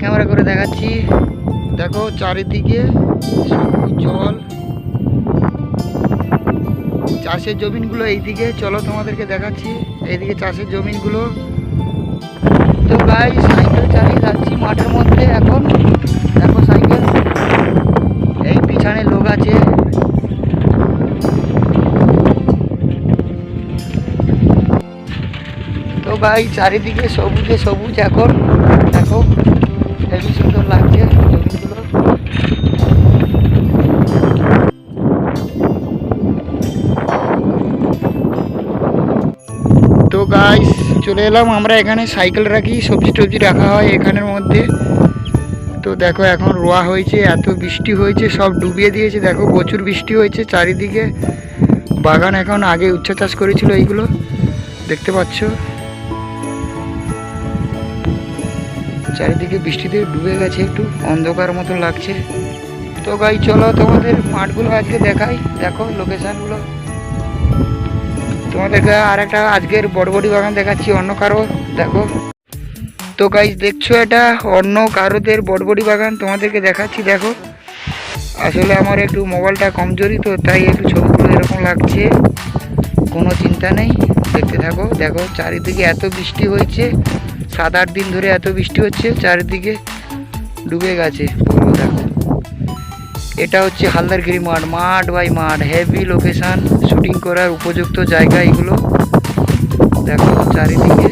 Camera করে দেখাচ্ছি। দেখো চারিদিকে জল। চাষের জমিনগুলো এইদিকে, চলো তোমাদেরকে দেখাচ্ছি। এইদিকে চাষের জমিনগুলো। তো গাই সাইকেল চালিয়ে যাচ্ছি মাঠের মধ্যে এখন। দেখো সাইকেল। এই পিছনে লোক আছে। তো ভাই, চারিদিকে সবুজে সবুজ এখন। দেখো। হেবি সুন্দর লাগছে তো গাইস চলে এলাম, আমরা এখানে সাইকেল রাখি, সবজি টবজি রাখা হয় এখানের মধ্যে। তো দেখো এখন রোয়া হয়েছে, এত বৃষ্টি হয়েছে, সব ডুবিয়ে দিয়েছে। দেখো প্রচুর বৃষ্টি হয়েছে চারিদিকে। বাগান এখন আগে উচ্চ চাষ করেছিল এইগুলো, দেখতে পাচ্ছ? চারিদিকে বৃষ্টিতে ডুবে গেছে, একটু অন্ধকার মতো লাগছে। তো গাই, চলো তোমাদের মাঠগুলো আজকে দেখাই। দেখো লোকেশনগুলো তোমাদেরকে আর একটা আজকের বড়বড়ি বাগান দেখাচ্ছি, অন্য কারও। দেখো। তো গাইজ দেখছ এটা? অন্য কারোদের বড়বড়ি বাগান তোমাদেরকে দেখাচ্ছি, দেখো। আসলে আমার একটু মোবাইলটা কমজোরি তো, তাই একটু ছবিগুলো এরকম লাগছে। কোনো চিন্তা নেই, দেখতে থাকো। দেখো, চারিদিকে এত বৃষ্টি হয়েছে। সাত আট দিন ধরে এত বৃষ্টি হচ্ছে, চারিদিকে ডুবে গেছে এটা হচ্ছে হালদারগিরি মাঠ মাঠ বাই মাঠ হেভি লোকেশান শুটিং করার উপযুক্ত জায়গা এগুলো। দেখো চারিদিকে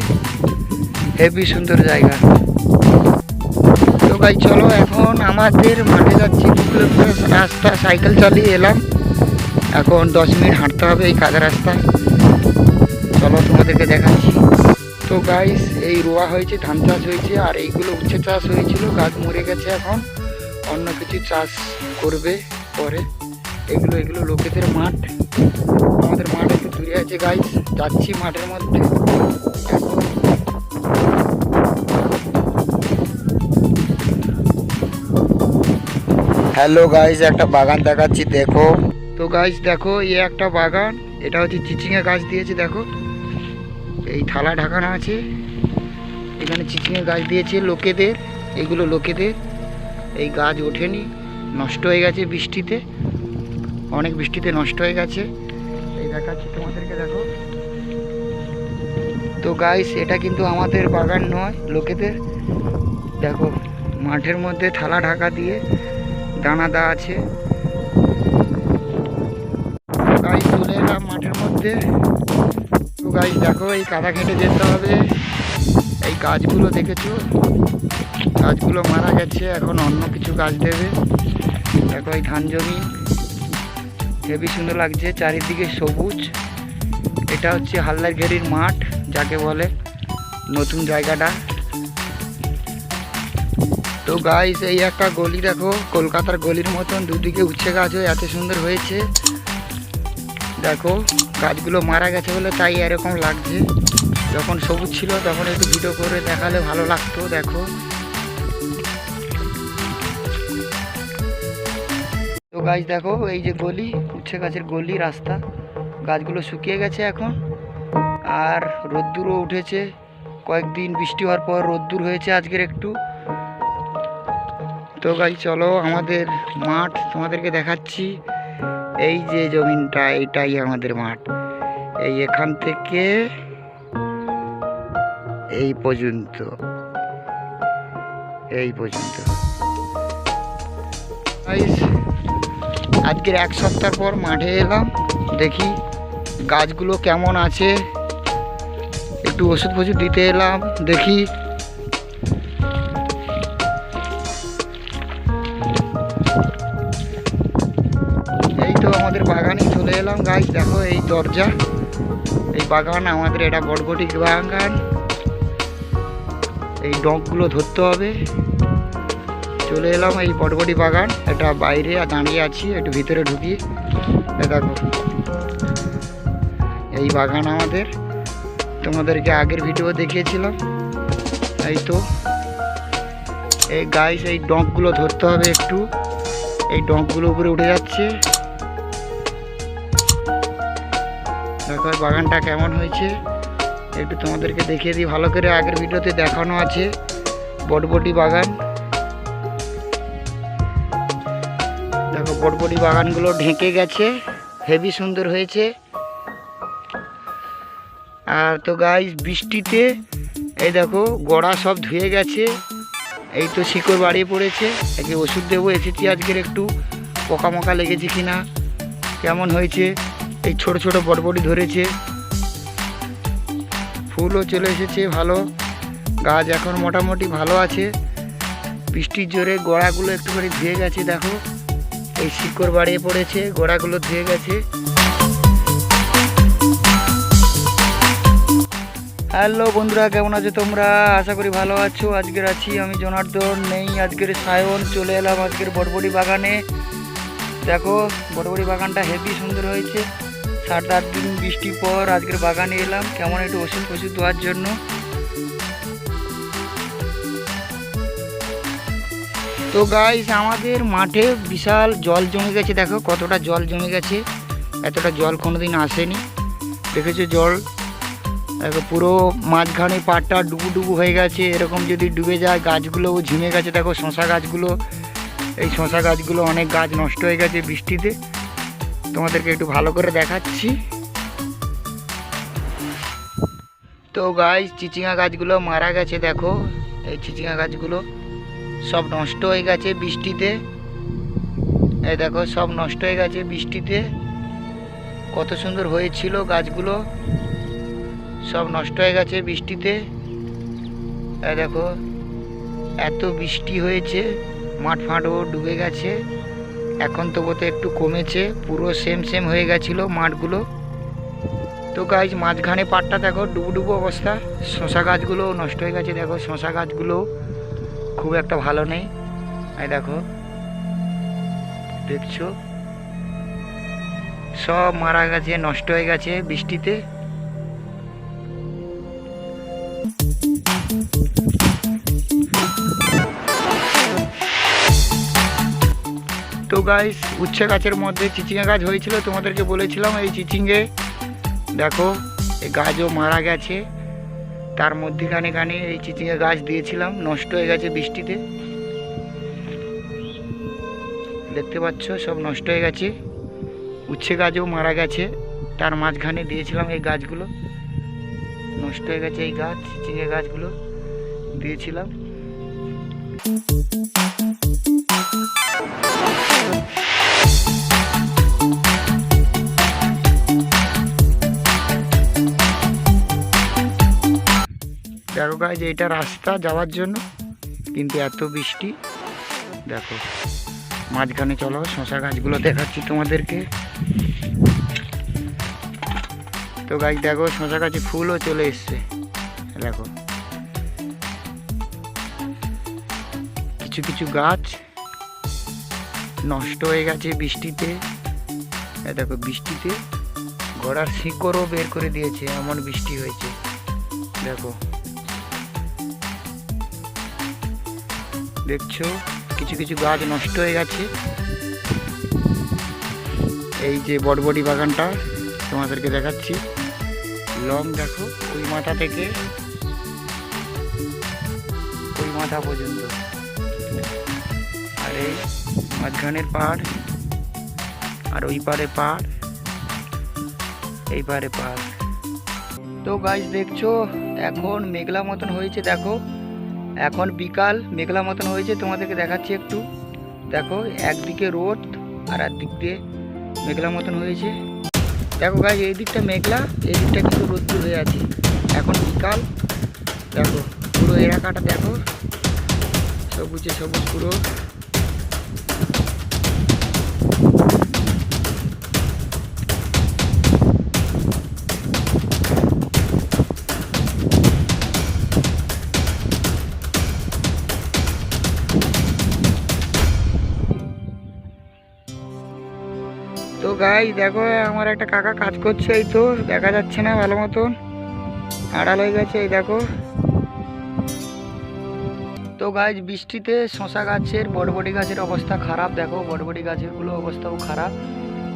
হেভি সুন্দর জায়গা। তো ভাই, চলো এখন আমাদের মাঠে যাচ্ছি। রাস্তা সাইকেল চালিয়ে এলাম। এখন দশ মিনিট হাঁটতে হবে এই কাদা রাস্তায়। চলো তোমাদেরকে দেখাচ্ছি। তো গাইস এই রোয়া হয়েছে ধান চাষ হয়েছে আর এইগুলো উচ্ছে চাষ হয়েছিল গাছ মরে গেছে এখন। অন্য কিছু চাষ করবে পরে। এগুলো এগুলো লোকেদের মাঠ। আমাদের মাঠ একটু দূরে আছে গাইস যাচ্ছি মাঠের মধ্যে। এখন হ্যালো গাইস একটা বাগান দেখাচ্ছি দেখো। তো গাইস দেখো এই একটা বাগান এটা হচ্ছে চিচিঙে গাছ দিয়েছে দেখো। এই থালা ঢাকানো আছে, এখানে চিচিঙে গাছ দিয়েছে লোকেদের, এগুলো লোকেদের। এই গাছ ওঠেনি, নষ্ট হয়ে গেছে বৃষ্টিতে, অনেক বৃষ্টিতে নষ্ট হয়ে গেছে। এই দেখাচ্ছি তোমাদেরকে, দেখো। তো গাইস এটা কিন্তু আমাদের বাগান নয়, লোকেদের। দেখো, মাঠের মধ্যে থালা ঢাকা দিয়ে দানা দানাদা আছে। গাইস চলে এলাম মাঠের মধ্যে। গাইস, দেখো, এই কাদা কেটে যেতে হবে। এই গাছগুলো দেখেছ? গাছগুলো মারা গেছে, এখন অন্য কিছু গাছ দেবে। দেখো, এই ধান জমি। হেবি সুন্দর লাগছে, চারিদিকে সবুজ। এটা হচ্ছে হালদার ঘেরির মাঠ, যাকে বলে নতুন জায়গাটা। তো গাইস, এই একটা গলি দেখো, কলকাতার গলির মতন, দুদিকে উচ্ছে গাছ হয়ে এত সুন্দর হয়েছে। দেখো, গাছগুলো মারা গেছে বলে তাই এরকম লাগছে। যখন সবুজ ছিল তখন একটু ভিডিও করে দেখালে ভালো লাগতো, দেখো। তো গাছ দেখো, এই যে গলি, উচ্ছে গাছের গলি, রাস্তা। গাছগুলো শুকিয়ে গেছে এখন। আর রোদ্দুরও উঠেছে। কয়েকদিন বৃষ্টি হওয়ার পর রোদ্দুর হয়েছে আজকের একটু। তো গাই চলো আমাদের মাঠ তোমাদেরকে দেখাচ্ছি। এই যে জমিনটা, এইটাই আমাদের মাঠ। এই এখান থেকে এই পর্যন্ত। এই পর্যন্ত। আজকের এক সপ্তাহ পর মাঠে এলাম। দেখি গাছগুলো কেমন আছে। একটু ওষুধ ফষুধ দিতে এলাম। দেখি এলাম গাছ দেখো এই দরজা, এই বাগান, আমাদের এটা বটবটি বাগান। এই ডগগুলো ধরতে হবে। চলে এলাম এই বটবটি বাগান, এটা বাইরে দাঁড়িয়ে আছি, একটু ভিতরে ঢুকি। দেখো, এই বাগান আমাদের। তোমাদেরকে আগের ভিডিও দেখিয়েছিলাম এই তো। এই গাইস এই ডগগুলো ধরতে হবে একটু। এই ডগগুলো উপরে উঠে যাচ্ছে। দেখো বাগানটা কেমন হয়েছে? একটু তোমাদেরকে দেখিয়ে দিই। ভালো করে আগের ভিডিওতে দেখানো আছে বটবটি বাগান। দেখো, বটবটি বাগানগুলো ঢেকে গেছে। হেভি সুন্দর হয়েছে। আর তো গাইস বৃষ্টিতে এই দেখো, গোড়া সব ধুয়ে গেছে। এই তো শিকড় বাড়িয়ে পড়েছে। একে ওষুধ দেবো, এসেছি আজকের একটু। পোকা মোকা লেগেছে কিনা? কেমন হয়েছে? এই ছোট ছোট বটবটি ধরেছে। ফুলও চলে এসেছে, ভালো। গাছ এখন মোটামুটি ভালো আছে। বৃষ্টির জোরে গোড়াগুলো একটুখানি ধুয়ে গেছে, দেখো। এই শিকড় বাড়িয়ে পড়েছে, গোড়াগুলো ধুয়ে গেছে। হ্যালো বন্ধুরা, কেমন আছো তোমরা? আশা করি ভালো আছো। আজকের আছি আমি জনার্দন, নেই আজকের সায়ন, চলে এলাম আজকের বটবটি বাগানে। দেখো, বটবটি বাগানটা হেভি সুন্দর হয়েছে। সাত আট দিন বৃষ্টির পর আজকের বাগানে এলাম। কেমন একটু ওষুধ ফষুধ দেওয়ার জন্য। তো গাইস আমাদের মাঠে বিশাল জল জমে গেছে। দেখো কতটা জল জমে গেছে। এতটা জল কোনোদিন আসেনি। দেখেছ জল? দেখো পুরো মাঝখানে পাটটা ডুবু ডুবু হয়ে গেছে। এরকম যদি ডুবে যায় গাছগুলো ঝিমে গেছে। দেখো শশা গাছগুলো, এই শশা গাছগুলো অনেক গাছ নষ্ট হয়ে গেছে বৃষ্টিতে। তোমাদেরকে একটু ভালো করে দেখাচ্ছি। তো গাছ চিচিঙা গাছগুলো মারা গেছে, দেখো। এই চিচিঙা গাছগুলো সব নষ্ট হয়ে গেছে বৃষ্টিতে। এই দেখো, সব নষ্ট হয়ে গেছে বৃষ্টিতে। কত সুন্দর হয়েছিল গাছগুলো। সব নষ্ট হয়ে গেছে বৃষ্টিতে। এই দেখো, এত বৃষ্টি হয়েছে, মাঠ ফাটও ডুবে গেছে। এখন তো বোধ একটু কমেছে, পুরো সেম সেম হয়ে গেছিল মাঠগুলো। তো গাছ মাঝখানে পাটটা দেখো ডুবু ডুবু অবস্থা। শশা গাছগুলো নষ্ট হয়ে গেছে, দেখো শশা গাছগুলো খুব একটা ভালো নেই। এই দেখো, দেখছ? সব মারা গেছে, নষ্ট হয়ে গেছে বৃষ্টিতে। গাইস উচ্ছে গাছের মধ্যে চিচিঙ্গা গাছ হয়েছিল, তোমাদেরকে বলেছিলাম এই চিচিঙ্গে। দেখো, এই গাছও মারা গেছে। তার মধ্যেখানে খানে এই চিচিঙ্গা গাছ দিয়েছিলাম, নষ্ট হয়ে গেছে বৃষ্টিতে। দেখতে পাচ্ছ, সব নষ্ট হয়ে গেছে। উচ্ছে গাছও মারা গেছে। তার মাঝখানে দিয়েছিলাম এই গাছগুলো। নষ্ট হয়ে গেছে এই গাছ, চিচিঙ্গা গাছগুলো দিয়েছিলাম। দেখো গাছ এটা রাস্তা যাওয়ার জন্য। কিন্তু এত বৃষ্টি, দেখো, মাঝখানে চলো শশা গাছগুলো দেখাচ্ছি তোমাদেরকে। তো গাছ, দেখো শশা গাছে ফুলও চলে এসছে, দেখো। কিছু কিছু গাছ নষ্ট হয়ে গেছে বৃষ্টিতে। দেখো, বৃষ্টিতে ঘোড়ার শিকড়ও বের করে দিয়েছে, এমন বৃষ্টি হয়েছে, দেখো। দেখছ? কিছু কিছু গাছ নষ্ট হয়ে গেছে। এই যে বটবটি বাগানটা, তোমাদেরকে দেখাচ্ছি। লং দেখো ওই মাথা থেকে ওই মাথা পর্যন্ত। আর এই মাঝখানের পাহাড় আর ওই পারে পাহাড় এই পারে পাহাড় তো গাছ দেখছ, এখন মেঘলা মতন হয়েছে, দেখো। এখন বিকাল, মেঘলা মতন হয়েছে, তোমাদেরকে দেখাচ্ছি একটু। দেখো, একদিকে রোদ আর একদিক দিয়ে মেঘলা মতন হয়েছে। দেখো গাছ এই দিকটা মেঘলা, এই দিকটা কিন্তু রোদ্দুর হয়ে আছে। এখন বিকাল, দেখো, পুরো এলাকাটা দেখো। সবুজে সবুজ পুরো। গাই দেখো, আমার একটা কাকা কাজ করছে এই তো, দেখা যাচ্ছে না ভালো মতন। আড়াল হয়ে গেছে, এই দেখো। তো গাছ বৃষ্টিতে শশা গাছের বড়বড়ি গাছের অবস্থা খারাপ, দেখো বড়বড়ি গাছেরগুলো অবস্থাও খারাপ।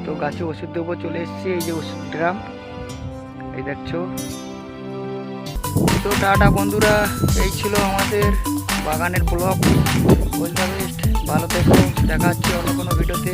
তো গাছে ওষুধ দেবো চলে এসছে, এই যে ওষুধ ড্রাম। এই দেখছ। তো টাটা বন্ধুরা, এই ছিল আমাদের বাগানের ব্লগ। ভালো থেকো, দেখা হচ্ছে অন্য কোনো ভিডিওতে।